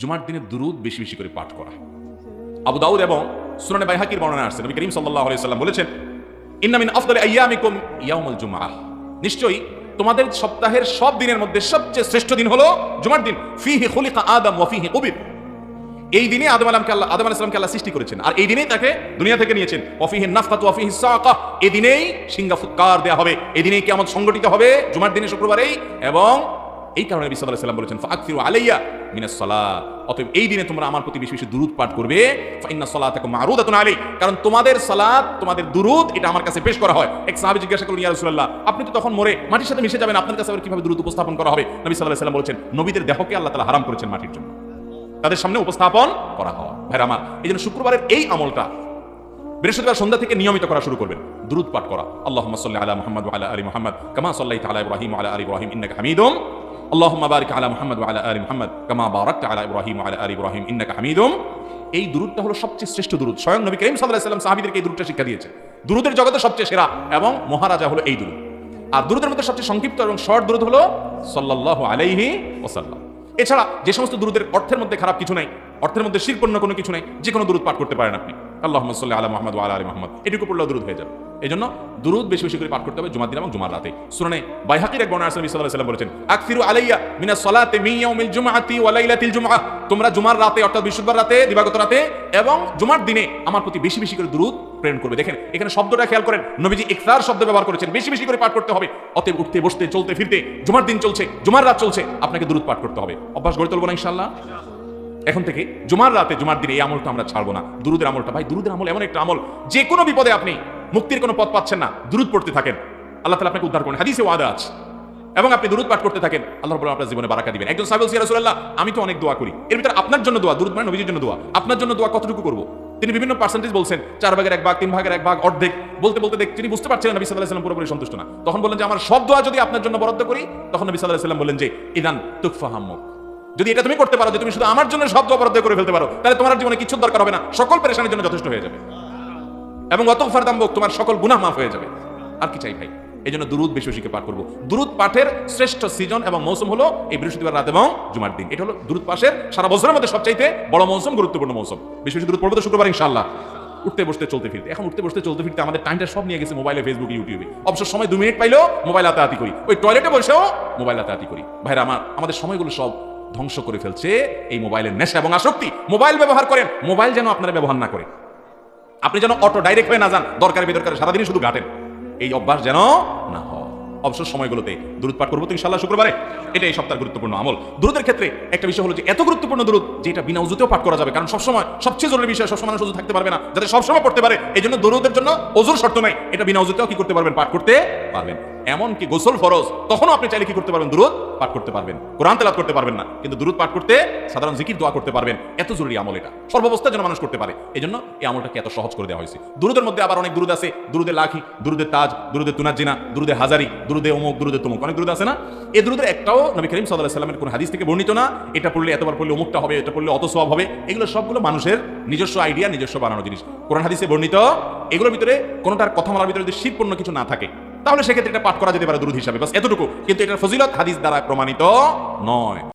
জুমার দিনে দুরুদ বেশি বেশি করে পাঠ করা। আবু দাউদ এবং সুনানে বাইহাকির বর্ণনা আসছে নবী করিম আলাইহি সাল্লাম বলেছেন, ইন্না মিন আফদালি আইয়ামিকুম ইয়াউমুল জুমআহ নিশ্চয়ই তোমাদের সপ্তাহের সব দিনের মধ্যে সবচেয়ে শ্রেষ্ঠ দিন হলো জুমার দিন। ফিহি খুলিকা আদম ওয়া ফিহি কুবির। এই দিনে আদম আলামকে আল্লাহ আদম আলাইহিস সালামকে আল্লাহ সৃষ্টি করেছেন আর এই দিনেই তাকে দুনিয়া থেকে নিয়েছেন। ওয়াফিহি নাফকাত ওয়াফিহি সাকা। এই দিনেই সিংহা ফুৎকার দেয়া হবে? এই দিনেই কিয়ামত সংগঠিত হবে জুমার দিনে শুক্রবারেই এবং এই কারণে নবী আলাইহি সাল্লাম বলেছেন ফাকফিরু আলাইয়া মিনাস সালাত অতএব এই দিনে তোমরা আমার প্রতি বেশি বেশি দুরূদ পাঠ করবে। ফাইন্না সালাতাকুম মারুদাতুন আলাই কারণ তোমাদের সালাত, তোমাদের দুরূদ, এটা আমার কাছে পেশ করা হয়। এক সাহাবী জিজ্ঞাসা করলেন, ইয়া রাসূলুল্লাহ, আপনি তো তখন মরে মাটির সাথে মিশে যাবেন, আপনার কাছে আবার কীভাবে দুরূদ উপস্থাপন করা হবে? নবী আলাইহি সাল্লাম বলেছেন, নবীদের দেহকে আল্লাহ তাআলা হারাম করেছেন মাটির জন্য। তাদের সামনে উপস্থাপন করা হওয়া ভাইরা আমার, এই জন্য শুক্রবারের এই আমলটা বৃহস্পতিবার সন্ধ্যা থেকে নিয়মিত করা শুরু করবেন। দ্রুত পাঠ করা। আল্লাহ সাল্লি আলা মুহাম্মদ আলা আলি মুহাম্মদ, কামা সাল্লাইতা আলা ইব্রাহিম আলা আলি ইব্রাহিম ইন্নাকা হামিদুম আল্লাহুম্মা বারিক আলা মুহাম্মদ আলা আলি মুহাম্মদ, কামা বারাকতা আলা ইব্রাহিম আলা আলি ইব্রাহিম, ইন্নাকা হামিদুম। এই দুরুদটা হলো সবচেয়ে শ্রেষ্ঠ দুরুদ। স্বয়ং নবী করিম আলাইহি সাল্লাম সাহাবীদেরকে এই দুরুদটা শিক্ষা দিয়েছে দুরুদের জগতে সবচেয়ে সেরা এবং মহারাজা হলো এই দুরুদ। আর দুরুদের মধ্যে সবচেয়ে সংক্ষিপ্ত এবং শর্ট দুরুদ হলো সাল্লাল্লাহু আলাইহি ওয়াসাল্লাম। এছাড়া যে সমস্ত দুরুদের অর্থের মধ্যে খারাপ কিছু নাই, অর্থের মধ্যে শিরপূর্ণ কোনো কিছু নাই, যে কোনো দুরুদ পাঠ করতে পারেন আপনি। আল্লাহ সাল্লাহ আলা মোহাম্মদ আলা আলী মোহাম্মদ। এটুকু পড়লেও দুরুদ হয়ে যাবে। এই জন্য দুরুদ বেশি বেশি করে পাঠ করতে হবে জুমার দিন এবং জুমার রাতে। শুনে বাইহাকির এক বর্ণনা আসলাম সাল্লাহ সাল্লাম বলেছেন আকফিরু আলাইয়া মিনা সলাতে মিয়াউমিল জুমআতি ওয়া লাইলাতিল জুমআ। তোমরা জুমার রাতে, অর্থাৎ বৃহস্পতিবার রাতে, দিবাগত রাতে এবং জুমার দিনে আমার প্রতি বেশি বেশি করে দুরুদ প্রেরণ করবে। দেখেন, এখানে শব্দটা খেয়াল করেন, নবীজি ইকতার শব্দ ব্যবহার করেছেন, বেশি বেশি করে পাঠ করতে হবে। অতএব উঠতে, বসতে, চলতে, ফিরতে, জুমার দিন চলছে, জুমার রাত চলছে, আপনাকে দুরুদ পাঠ করতে হবে। অভ্যাস গড়ে তুলবো না ইনশাআল্লাহ? এখন থেকে জুমার রাতে, জুমার দিনে এই আমলটা আমরা ছাড়বো না। দুরুদের আমলটা, ভাই, দুরুদের আমল এমন একটা আমল যে কোনো বিপদে আপনি মুক্তির কোনো পথ পাচ্ছেন না, দুরুদ পড়তে থাকেন। আল্লাহ তালা আপনাকে উদ্ধার করেন, হাদিসে ওয়াদা আছে। এবং আপনি দুরুদ পাঠ করতে থাকেন, আল্লাহ বলে আপনার জীবনে বারাকা দিবেন। একজন সাহেব রাসূলুল্লাহ, আমি তো অনেক দোয়া করি। এর ভিতরে আপনার জন্য দোয়া, দুরুদ মানে নবীজির জন্য দোয়া। আপনার জন্য দোয়া কতটুকু করব? তিনি বিভিন্ন পার্সেন্টেজ বলছেন, চার ভাগের এক ভাগ, তিন ভাগের এক ভাগ, অর্ধেক। বলতে বলতে দেখ, তিনি বুঝতে পারছিলেন নবী সাল্লাহ সাল্লাম পুরোপুরি সন্তুষ্ট না। তখন বললেন যে, আমার সব দোয়া যদি আপনার জন্য বরাদ্দ করি, তখন নবী সাল্লাহ সাল্লাম বললেন যে, ইদান তুকফা যদি এটা তুমি করতে পারো, যে তুমি শুধু আমার জন্য সব দোয়া বরাদ্দ করে ফেলতে পারো, তাহলে তোমার জীবনে কিছু দরকার হবে না। সকল পেরেশানির জন্য যথেষ্ট হয়ে যাবে। এবং অত ফারদাম্বক তোমার সকল গুনাহ মাফ হয়ে যাবে। আর কি চাই ভাই? এই জন্য দুরুদ বেশি বেশিকে পাঠ করব। দুরুদ পাঠের শ্রেষ্ঠ সিজন এবং মৌসুম হলো এই বৃহস্পতিবার রাত এবং জুমার দিন। এটা হলো দুরুদ পাশের সারা বছরের মধ্যে সবচাইতে বড় মৌসুম, গুরুত্বপূর্ণ মৌসুম। বেশি বেশি দুরুদ পড়ব তো শুক্রবার ইনশাআল্লাহ। উঠতে বসতে চলতে ফিরতে। এখন উঠতে বসতে চলতে ফিরতে আমাদের টাইমটা সব নিয়ে গেছে মোবাইলে ফেসবুক ইউটিউবে অবসর সময় দু মিনিট পাইলেও মোবাইল হাতাহাতি করি। ওই টয়লেটে বসেও মোবাইল হাতাহাতি করি। ভাইরা, আমার, আমাদের সময়গুলো সব ধ্বংস করে ফেলছে এই মোবাইলের নেশা এবং আসক্তি। মোবাইল ব্যবহার করেন। মোবাইল যেন আপনারা ব্যবহার না করে আপনি যেন অটো ডাইরেক্ট হয়ে না যান, দরকারি বেদরকারি সারাদিনই শুধু ঘাটেন। এই অভ্যাস যেন না হয়। অবসর সময়গুলোতে দূরত পাঠ করব তো ইনশাল্লাহ শুক্রবারে। এটা এই সপ্তাহের গুরুত্বপূর্ণ আমল। দূরদের ক্ষেত্রে একটা বিষয় হলো যে, এত গুরুত্বপূর্ণ দূরত যে এটা বিনা উজুতেও পাঠ করা যাবে, কারণ সবসময় সবচেয়ে জরুরি বিষয় সবসময় মানুষ উজু থাকতে পারবে না। যাতে সবসময় পড়তে পারে এই জন্য দূরদের জন্য ওজুর শর্ত নাই। এটা বিনা উজুতেও কি করতে পারবেন? পাঠ করতে পারবেন। এমনকি গোসল ফরজ, তখনও আপনি চাইলে কি করতে পারবেন দূরত পাঠ করতে পারবেন। কোরআন তেলাত করতে পারবেন না, কিন্তু দূরত পাঠ করতে, সাধারণ জিকির, দোয়া করতে পারবেন। এত জরুরি আমল এটা। সর্বাবস্থায় যেন মানুষ করতে পারে। এই জন্য এই আমলটাকে এত সহজ করে দেওয়া হয়েছে। দুরুদের মধ্যে আবার অনেক দুরুদ আছে। দুরুদে লাখি, দুরুদে তাজ, দুরুদে তুনাজিনা দুরুদে হাজারি, দুরুদে অমুক, দুরুদে তমুক। অনেক দুরুদ আছে না? এই দুরুদের একটাও নবী করিম সাল্লাহ সাল্লামের কোন হাদিস থেকে বর্ণিত না। এটা পড়লে এতবার পড়লে অমুকটা হবে, এটা পড়লে অত সব হবে। এগুলো সবগুলো মানুষের নিজস্ব আইডিয়া নিজস্ব বানানো জিনিস। কোরআন হাদিসে বর্ণিত, এগুলোর ভিতরে কোনোটার কথা বলার ভিতরে যদি শীতপূর্ণ কিছু না থাকে তাহলে সেক্ষেত্রে এটা পাঠ করা যেতে পারে দুরুদ হিসাবে। এতটুকু। কিন্তু এটার ফজিলত হাদিস দ্বারা প্রমাণিত নয়।